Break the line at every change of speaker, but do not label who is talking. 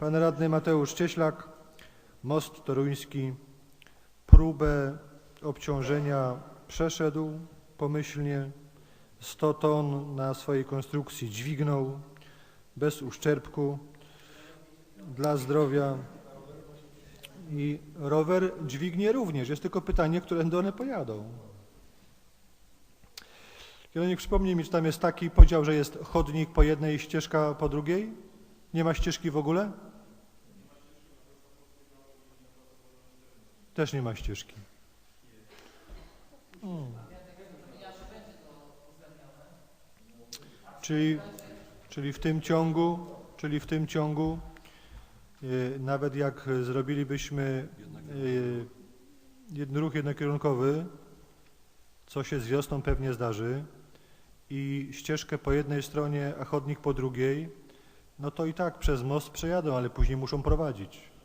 Pan radny Mateusz Cieślak, most toruński, próbę obciążenia przeszedł pomyślnie, 100 ton na swojej konstrukcji dźwignął bez uszczerbku dla zdrowia i rower dźwignie również. Jest tylko pytanie, którędy one pojadą. Kierownik przypomnij mi, czy tam jest taki podział, że jest chodnik po jednej i ścieżka po drugiej? Nie ma ścieżki w ogóle? Też nie ma ścieżki. Hmm. Czyli, czyli w tym ciągu, czyli w tym ciągu, y, nawet jak zrobilibyśmy y, jeden ruch jednokierunkowy, co się z wiosną pewnie zdarzy, i ścieżkę po jednej stronie, a chodnik po drugiej, no to i tak przez most przejadą, ale później muszą prowadzić.